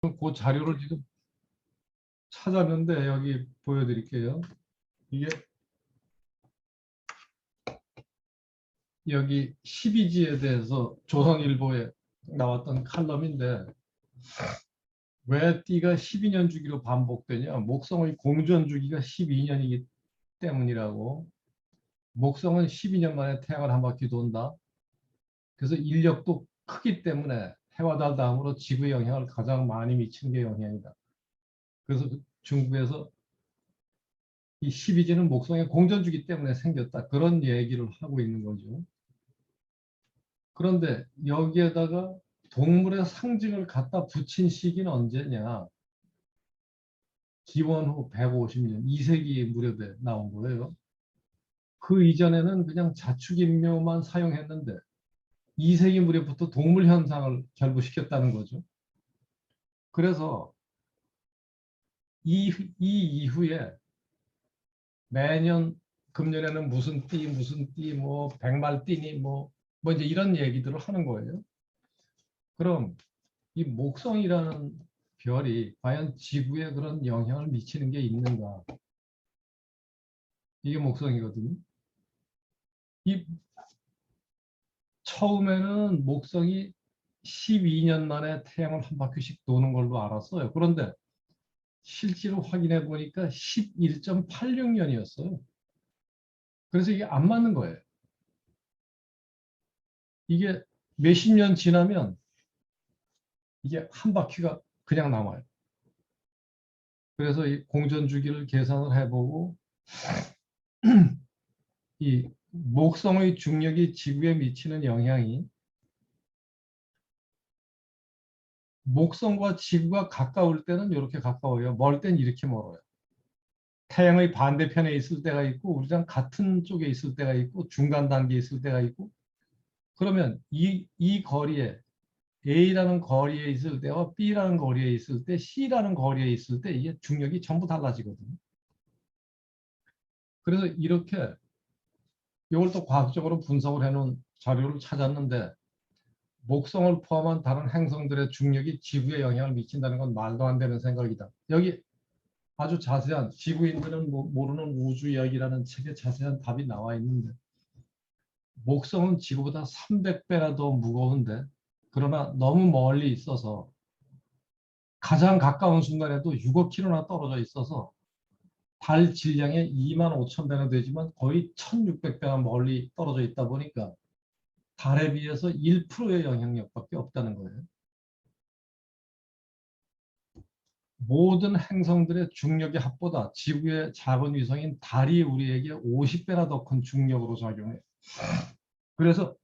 그 자료를 지금 찾았는데 여기 보여드릴게요. 이게 여기 12지에 대해서 조선일보에 나왔던 칼럼인데 왜 띠가 12년 주기로 반복되냐? 목성의 공전 주기가 12년이기 때문이라고. 목성은 12년 만에 태양을 한 바퀴 돈다. 그래서 인력도 크기 때문에 해와 달 다음으로 지구의 영향을 가장 많이 미치는 게 영향이다. 그래서 그 중국에서 이 12지는 목성의 공전주기 때문에 생겼다. 그런 얘기를 하고 있는 거죠. 그런데 여기에다가 동물의 상징을 갖다 붙인 시기는 언제냐? 기원 후 150년, 2세기 무렵에 나온 거예요. 그 이전에는 그냥 자축인묘만 사용했는데 2세기 무렵부터 동물 현상을 결부시켰다는 거죠. 그래서 이, 이 이후에 매년 금년에는 무슨 띠, 무슨 띠, 뭐 백말띠니 뭐, 뭐 이제 이런 얘기들을 하는 거예요. 그럼 이 목성이라는 별이 과연 지구에 그런 영향을 미치는 게 있는가? 이게 목성이거든요. 이 처음에는 목성이 12년 만에 태양을 한 바퀴씩 도는 걸로 알았어요. 그런데 실제로 확인해 보니까 11.86년이었어요. 그래서 이게 안 맞는 거예요. 이게 몇십 년 지나면 이게 한 바퀴가 그냥 남아요. 그래서 이 공전 주기를 계산을 해보고 이 목성의 중력이 지구에 미치는 영향이 목성과 지구가 가까울 때는 이렇게 가까워요. 멀 때는 이렇게 멀어요. 태양의 반대편에 있을 때가 있고 우리랑 같은 쪽에 있을 때가 있고 중간 단계에 있을 때가 있고 그러면 이, 이 거리에 A라는 거리에 있을 때와 B라는 거리에 있을 때 C라는 거리에 있을 때 이게 중력이 전부 달라지거든요. 그래서 이렇게 이걸 또 과학적으로 분석을 해놓은 자료를 찾았는데 목성을 포함한 다른 행성들의 중력이 지구에 영향을 미친다는 건 말도 안 되는 생각이다. 여기 아주 자세한 지구인들은 모- 모르는 우주 이야기라는 책에 자세한 답이 나와 있는데 목성은 지구보다 300배나 더 무거운데 그러나 너무 멀리 있어서 가장 가까운 순간에도 6억 킬로나 떨어져 있어서 달 질량의 2만 5천 배나 되지만 거의 1600배나 멀리 떨어져 있다 보니까 달에 비해서 1%의 영향력밖에 없다는 거예요. 모든 행성들의 중력의 합보다 지구의 작은 위성인 달이 우리에게 50배나 더 큰 중력으로 작용해요. 그래서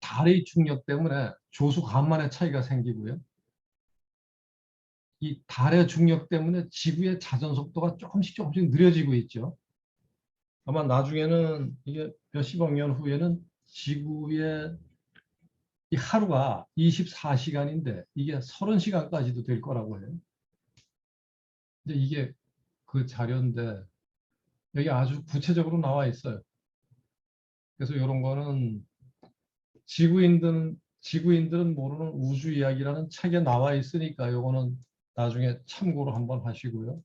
달의 중력 때문에 조수 간만의 차이가 생기고요. 이 달의 중력 때문에 지구의 자전 속도가 조금씩 조금씩 느려지고 있죠. 아마 나중에는 이게 몇십억 년 후에는 지구의 이 하루가 24시간인데 이게 30시간까지도 될 거라고 해요. 근데 이게 그 자료인데 여기 아주 구체적으로 나와 있어요. 그래서 이런 거는 지구인들은 지구인들은 모르는 우주 이야기라는 책에 나와 있으니까 요거는 나중에 참고로 한번 하시고요.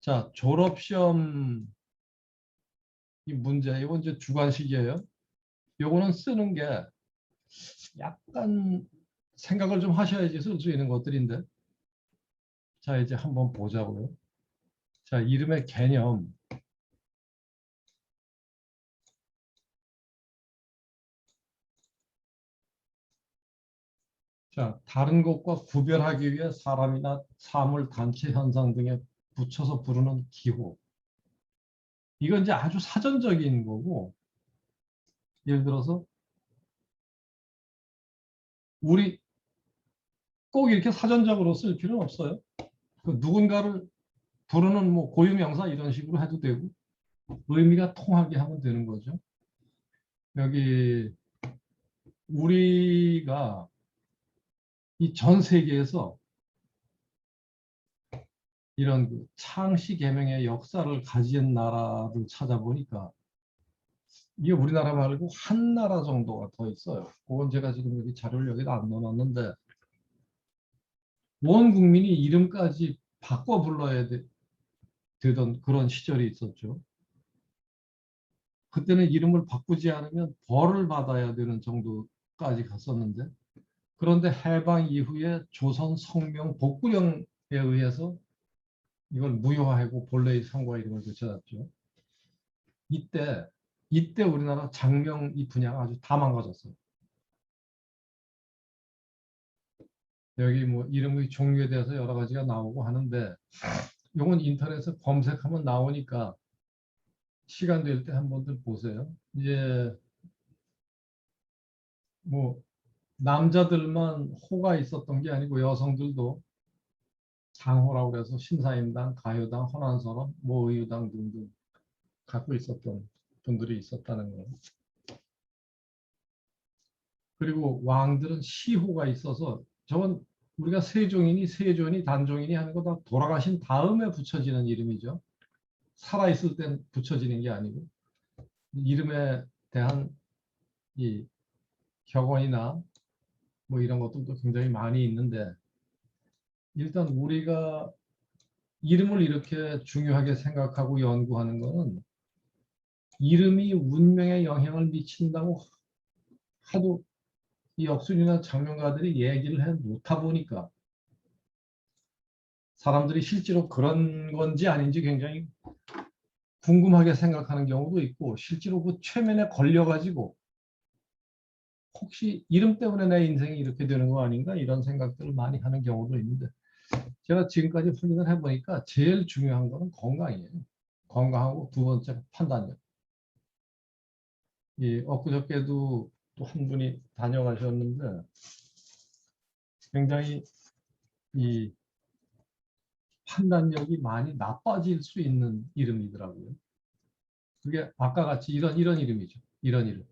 자, 졸업시험 이 문제, 이건 이제 주관식이에요. 요거는 쓰는 게 약간 생각을 좀 하셔야지 쓸 수 있는 것들인데. 자, 이제 한번 보자고요. 자, 이름의 개념. 자, 다른 것과 구별하기 위해 사람이나 사물, 단체, 현상 등에 붙여서 부르는 기호. 이건 이제 아주 사전적인 거고, 예를 들어서, 우리 꼭 이렇게 사전적으로 쓸 필요는 없어요. 그 누군가를 부르는 뭐 고유명사 이런 식으로 해도 되고, 의미가 통하게 하면 되는 거죠. 여기, 우리가 이 전 세계에서 이런 그 창씨 개명의 역사를 가진 나라를 찾아보니까 이게 우리나라 말고 한 나라 정도가 더 있어요. 그건 제가 지금 여기 자료를 여기다 안 넣어놨는데 온 국민이 이름까지 바꿔 불러야 되, 되던 그런 시절이 있었죠. 그때는 이름을 바꾸지 않으면 벌을 받아야 되는 정도까지 갔었는데 그런데 해방 이후에 조선 성명 복구령에 의해서 이걸 무효화하고 본래의 상과 이름을 되찾았죠. 이때 이때 우리나라 장명 이 분야가 아주 다 망가졌어요. 여기 뭐 이름의 종류에 대해서 여러 가지가 나오고 하는데 이건 인터넷에 검색하면 나오니까 시간 될 때 한번들 보세요. 이제 뭐 남자들만 호가 있었던 게 아니고 여성들도 장호라고 해서 신사임당, 가요당, 헌안서원, 모의유당 등등 갖고 있었던 분들이 있었다는 거. 그리고 왕들은 시호가 있어서 저건 우리가 세종이니 세존이 단종이니 하는 거 다 돌아가신 다음에 붙여지는 이름이죠. 살아있을 땐 붙여지는 게 아니고 이름에 대한 이 격언이나 뭐 이런 것들도 굉장히 많이 있는데 일단 우리가 이름을 이렇게 중요하게 생각하고 연구하는 것은 이름이 운명에 영향을 미친다고 하도 이 역순이나 장명가들이 얘기를 해 놓다 보니까 사람들이 실제로 그런 건지 아닌지 굉장히 궁금하게 생각하는 경우도 있고 실제로 그 최면에 걸려가지고 혹시 이름 때문에 내 인생이 이렇게 되는 거 아닌가 이런 생각들을 많이 하는 경우도 있는데 제가 지금까지 확인을 해보니까 제일 중요한 거는 건강이에요. 건강하고 두 번째 판단력. 이 엊그저께도 또 한 분이 다녀가셨는데 굉장히 이 판단력이 많이 나빠질 수 있는 이름이더라고요. 그게 아까 같이 이런 이런 이름이죠. 이런 이름.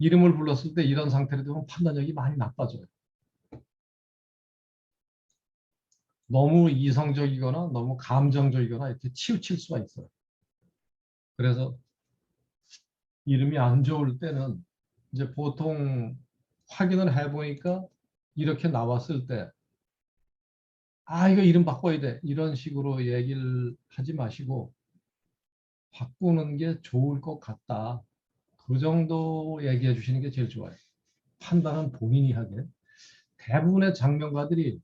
이름을 불렀을 때 이런 상태로 되면 판단력이 많이 나빠져요. 너무 이성적이거나 너무 감정적이거나 이렇게 치우칠 수가 있어요. 그래서 이름이 안 좋을 때는 이제 보통 확인을 해보니까 이렇게 나왔을 때 아, 이거 이름 바꿔야 돼. 이런 식으로 얘기를 하지 마시고 바꾸는 게 좋을 것 같다. 그 정도 얘기해 주시는 게 제일 좋아요. 판단은 본인이 하게. 대부분의 장명가들이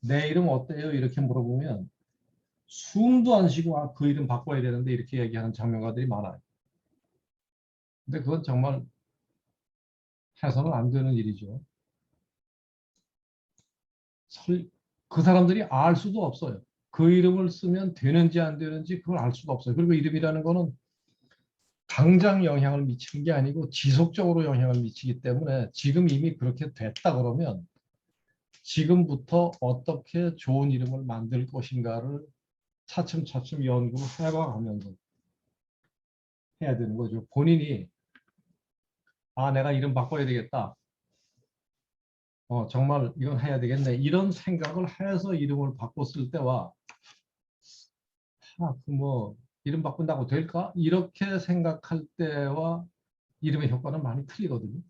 내 이름 어때요? 이렇게 물어보면 숨도 안 쉬고 아, 그 이름 바꿔야 되는데 이렇게 얘기하는 장명가들이 많아요. 근데 그건 정말 해서는 안 되는 일이죠. 그 사람들이 알 수도 없어요. 그 이름을 쓰면 되는지 안 되는지 그걸 알 수가 없어요. 그리고 이름이라는 거는 당장 영향을 미치는 게 아니고 지속적으로 영향을 미치기 때문에 지금 이미 그렇게 됐다 그러면 지금부터 어떻게 좋은 이름을 만들 것인가를 차츰차츰 연구를 해봐가면서 해야 되는 거죠. 본인이 아 내가 이름 바꿔야 되겠다. 어, 정말 이건 해야 되겠네. 이런 생각을 해서 이름을 바꿨을 때와 아, 그뭐 이름 바꾼다고 될까? 이렇게 생각할 때와 이름의 효과는 많이 틀리거든요.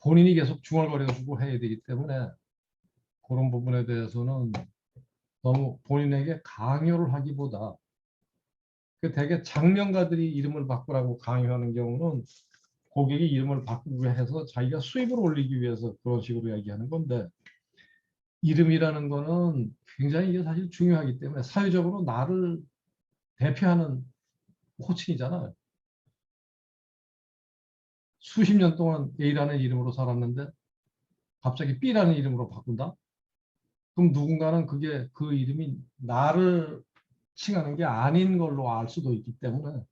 본인이 계속 중얼거려주고 해야 되기 때문에 그런 부분에 대해서는 너무 본인에게 강요를 하기보다 그 대개 장명가들이 이름을 바꾸라고 강요하는 경우는 고객이 이름을 바꾸게 해서 자기가 수입을 올리기 위해서 그런 식으로 얘기하는 건데 이름이라는 거는 굉장히 이게 사실 중요하기 때문에 사회적으로 나를 대표하는 호칭이잖아요. 수십 년 동안 A라는 이름으로 살았는데 갑자기 B라는 이름으로 바꾼다? 그럼 누군가는 그게 그 이름이 나를 칭하는 게 아닌 걸로 알 수도 있기 때문에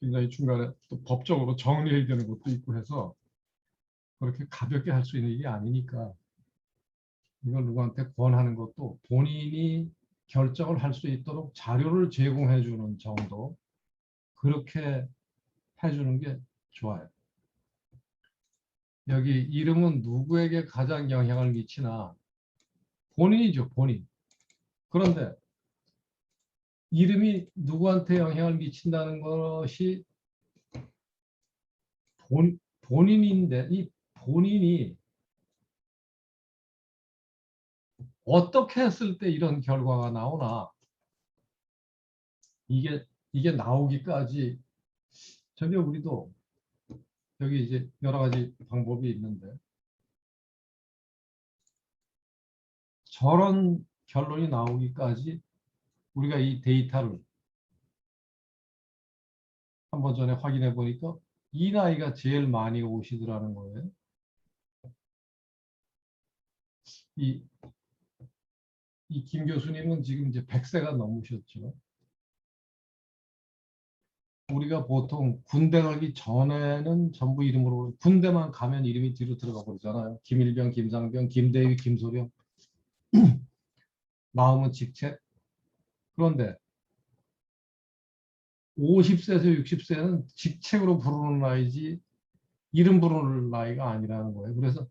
굉장히 중간에 또 법적으로 정리해야 되는 것도 있고 해서 그렇게 가볍게 할 수 있는 일이 아니니까 이걸 누구한테 권하는 것도 본인이 결정을 할 수 있도록 자료를 제공해 주는 정도 그렇게 해주는 게 좋아요. 여기 이름은 누구에게 가장 영향을 미치나 본인이죠 본인. 그런데 이름이 누구한테 영향을 미친다는 것이 본, 본인인데 이 본인이 어떻게 했을 때 이런 결과가 나오나 이게 이게 나오기까지 저게 우리도 여기 이제 여러 가지 방법이 있는데 저런 결론이 나오기까지 우리가 이 데이터를 한 번 전에 확인해 보니까 이 나이가 제일 많이 오시더라는 거예요. 이, 이 김 교수님은 지금 이제 100세가 넘으셨죠. 우리가 보통 군대 가기 전에는 전부 이름으로 군대만 가면 이름이 뒤로 들어가 버리잖아요. 김일병, 김상병, 김대위, 김소령. 마음은 직책. 그런데 50세에서 60세는 직책으로 부르는 나이지 이름 부르는 나이가 아니라는 거예요. 그래서